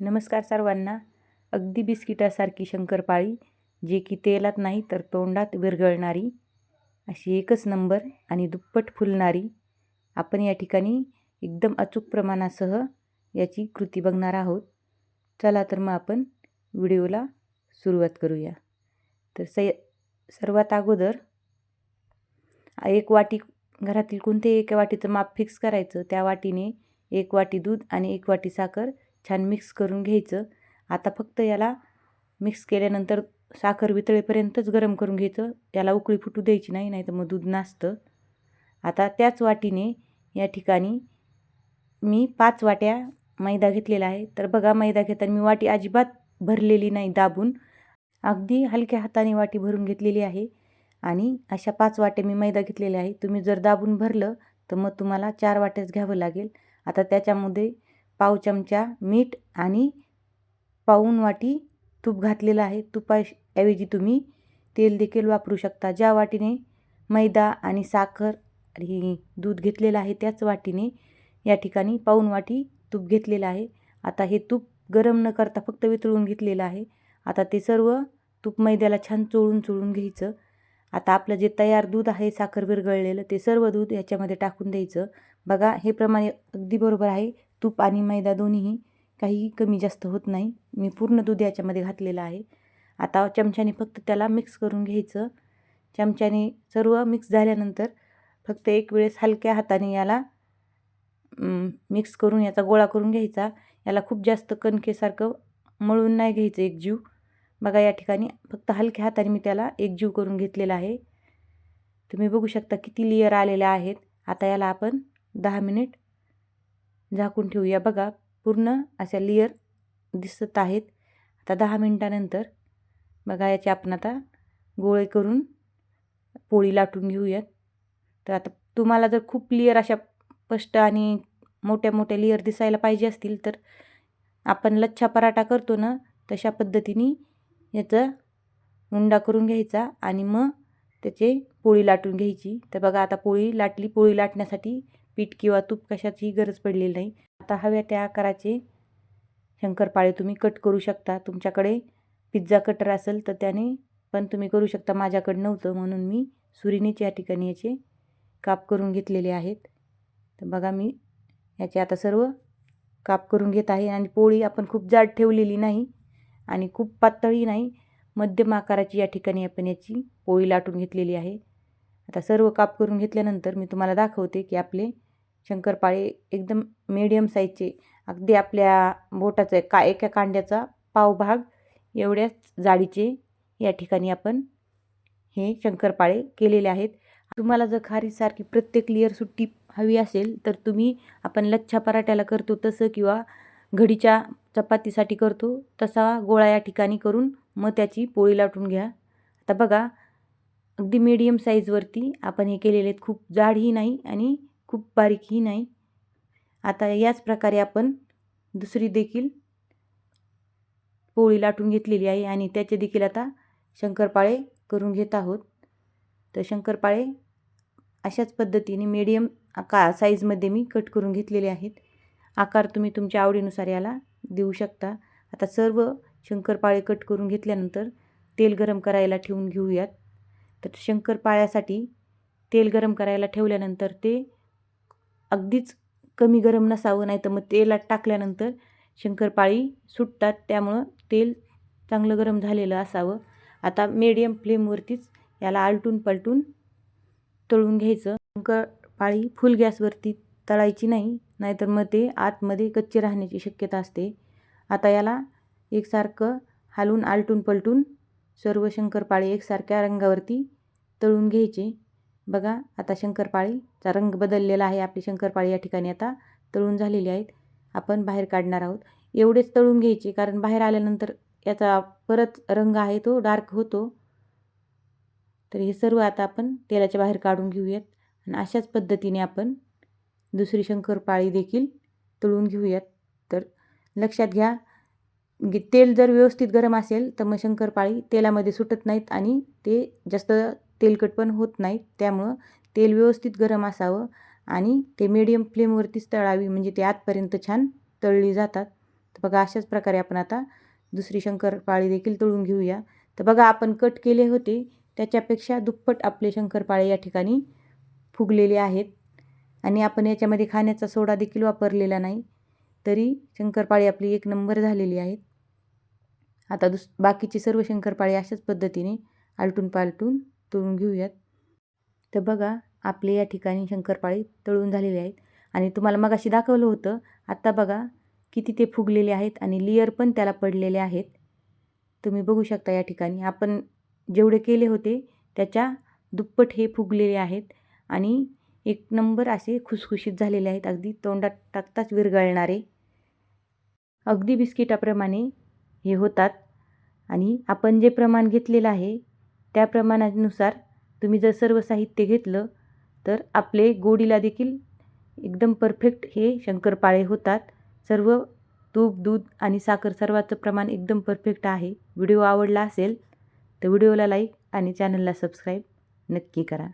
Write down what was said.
नमस्कार सर्वांना. अगदी बिस्किटासारखी शंकरपाळी जे की तेलात नाही तर तोंडात विरघळणारी अशी एकच नंबर आणि दुप्पट फुलणारी आपण या ठिकाणी एकदम अचूक प्रमाणासह याची कृती बघणार आहोत. चला तर मग आपण व्हिडिओला सुरुवात करूया. तर सय सर्वात अगोदर एक वाटी घरातील कोणत्याही एका वाटीचं माप फिक्स करायचं त्या वाटीने एक वाटी दूध आणि एक वाटी साखर छान मिक्स करून घ्यायचं. आता फक्त याला मिक्स केल्यानंतर साखर वितळेपर्यंतच गरम करून घ्यायचं. याला उकळी फुटू द्यायची नाही नाही तर मग दूध नासतं. आता त्याच वाटीने या ठिकाणी मी पाच वाट्या मैदा घेतलेला आहे. तर बघा मैदा घेताना मी वाटी अजिबात भरलेली नाही दाबून. अगदी हलक्या हाताने वाटी भरून घेतलेली आहे. आणि अशा पाच वाट्या मी मैदा घेतलेल्या आहे. तुम्ही जर दाबून भरलं तर मग तुम्हाला चार वाट्याच घ्यावं लागेल. आता त्याच्यामध्ये पाव चमचा मीठ आणि पाऊन वाटी तूप घातलेलं आहे. तुपाऐवजी तुम्ही तेल देखील वापरू शकता. ज्या वाटीने मैदा आणि साखर आणि दूध घेतलेलं आहे त्याच वाटीने या ठिकाणी पाऊन वाटी तूप घेतलेलं आहे. आता हे तूप गरम न करता फक्त वितळून घेतलेलं आहे. आता ते सर्व तूप मैद्याला छान चोळून चोळून घ्यायचं. आता आपलं जे तयार दूध आहे साखर विरघळलेलं ते सर्व दूध याच्यामध्ये टाकून द्यायचं. बघा हे प्रमाणे अगदी बरोबर आहे. तूप आणि मैदा दोन्हीही काहीही कमी जास्त होत नाही. मी पूर्ण दूध याच्यामध्ये घातलेलं आहे. आता चमच्याने फक्त त्याला मिक्स करून घ्यायचं. चमच्याने सर्व मिक्स झाल्यानंतर फक्त एक वेळेस हलक्या हाताने याला मिक्स करून याचा गोळा करून घ्यायचा. याला खूप जास्त कणकेसारखं मळून नाही घ्यायचं एक जीव. बघा या ठिकाणी फक्त हलक्या हाताने मी त्याला एकजीव करून घेतलेला आहे. तुम्ही बघू शकता किती लेयर आलेल्या आहेत. आता याला आपण दहा मिनिट झाकून ठेवूया. बघा पूर्ण अशा लेअर दिसत आहेत. आता दहा मिनटानंतर बघा याचे आपण आता गोळे करून पोळी लाटून घेऊयात. तर आता तुम्हाला जर खूप लेअर अशा स्पष्ट आणि मोठ्या मोठ्या लेअर दिसायला पाहिजे असतील तर आपण लच्छा पराठा करतो ना तशा पद्धतीने याचा उंडा करून घ्यायचा आणि मग त्याचे पोळी लाटून घ्यायची. तर बघा आता पोळी लाटली पोळी लाटण्यासाठी पीठ किंवा तूप कशाचीही गरज पडलेली नाही. आता हव्या त्या आकाराचे शंकरपाळे तुम्ही कट करू शकता. तुमच्याकडे पिझ्झा कटर असेल तर त्याने पण तुम्ही करू शकता. माझ्याकडं नव्हतं म्हणून मी सुरीनेच या ठिकाणी याचे काप करून घेतलेले आहेत. तर बघा मी याचे आता सर्व काप करून घेत आहे आणि पोळी आपण खूप जाड ठेवलेली नाही आणि खूप पातळी नाही. मध्यम आकाराची या ठिकाणी आपण याची पोळी लाटून घेतलेली आहे. आता सर्व काप करून घेतल्यानंतर मी तुम्हाला दाखवते की आपले शंकरपाळे एकदम मीडियम साईजचे अगदी आपल्या बोटाचं का एका कांड्याचा पावभाग एवढ्याच जाडीचे. या ठिकाणी आपण हे शंकरपाळे केलेले आहेत. तुम्हाला जर खारीसारखी प्रत्येक लेअर सुट्टी हवी असेल तर तुम्ही आपण लच्छा पराठ्याला करतो तसं किंवा घडीच्या चपातीसाठी करतो तसा गोळा या ठिकाणी करून मग त्याची पोळी लाटून घ्या. आता बघा अगदी मीडियम साईजवरती आपण हे केलेले आहेत. खूप जाडही नाही आणि खूप बारीकही नाही. आता याच प्रकारे आपण दुसरी देखील पोळी लाटून घेतलेली आहे आणि त्याचे देखील आता शंकरपाळे करून घेत आहोत. तर शंकरपाळे अशाच पद्धतीने मीडियम आका साईजमध्ये मी कट करून घेतलेले आहेत. आकार तुम्ही तुमच्या आवडीनुसार याला देऊ शकता. आता सर्व शंकरपाळे कट करून घेतल्यानंतर तेल गरम करायला ठेवून घेऊयात. तर शंकरपाळ्यासाठी तेल गरम करायला ठेवल्यानंतर ते अगदीच कमी गरम नसावं नाही तर मग तेलात टाकल्यानंतर शंकरपाळी सुटतात. त्यामुळं तेल चांगलं गरम झालेलं असावं. आता मीडियम फ्लेमवरतीच याला आलटून पलटून तळून घ्यायचं. शंकरपाळी फुल गॅसवरती तळायची नाही नाहीतर मग ते आतमध्ये कच्चे राहण्याची शक्यता असते. आता याला एकसारखं हालून आलटून पलटून सर्व शंकरपाळी एकसारख्या रंगावरती तळून घ्यायचे. बघा आता शंकरपाळीचा रंग बदललेला आहे आपली शंकरपाळी या ठिकाणी आता तळून झालेली आहेत. आपण बाहेर काढणार आहोत. एवढेच तळून घ्यायचे कारण बाहेर आल्यानंतर याचा परत रंग आहे तो डार्क होतो. तर हे सर्व आता आपण तेलाच्या बाहेर काढून घेऊयात. आणि अशाच पद्धतीने आपण दुसरी शंकरपाळी देखील तळून घेऊयात. तर लक्षात घ्या तेल जर व्यवस्थित गरम असेल तर मग शंकरपाळी तेलामध्ये सुटत नाहीत आणि ते जास्त तेलकट पण होत नाहीत. त्यामुळं तेल व्यवस्थित गरम असावं आणि ते मीडियम फ्लेमवरतीच तळावी म्हणजे ते आतपर्यंत छान तळली जातात. तर बघा अशाच प्रकारे आपण आता दुसरी शंकरपाळी देखील तळून घेऊया. तर बघा आपण कट केले होते. त्याच्यापेक्षा दुप्पट आपले शंकरपाळे या ठिकाणी फुगलेले आहेत. आणि आपण याच्यामध्ये खाण्याचा सोडा देखील वापरलेला नाही. तरी शंकरपाळी आपली एक नंबर झालेली आहेत. आता दुस बाकीचे सर्व शंकरपाळे अशाच पद्धतीने आलटून पालटून तळून घेऊयात. तर बघा आपले या ठिकाणी शंकरपाळी तळून झालेले आहेत. आणि तुम्हाला मगाशी दाखवलं होतं. आत्ता बघा किती ते फुगलेले आहेत आणि लेयर पण त्याला पडलेले आहेत. तुम्ही बघू शकता या ठिकाणी. आपण जेवढे केले होते त्याच्या दुप्पट हे फुगलेले आहेत. आणि एक नंबर असे खुसखुशीत झालेले आहेत. अगदी तोंडात टाकताच विरघळणारे. अगदी बिस्किटाप्रमाणे हे होतात. आणि आपण जे प्रमाण घेतलेलं आहे त्या प्रमाणानुसार तुम्ही जर सर्व साहित्य घेतलं तर आपले गोडीला देखील एकदम परफेक्ट हे शंकरपाळे होतात. सर्व तूप दूध आणि साखर सर्वाचं प्रमाण एकदम परफेक्ट आहे. व्हिडिओ आवडला असेल तर व्हिडिओला लाईक आणि चॅनलला सबस्क्राईब नक्की करा.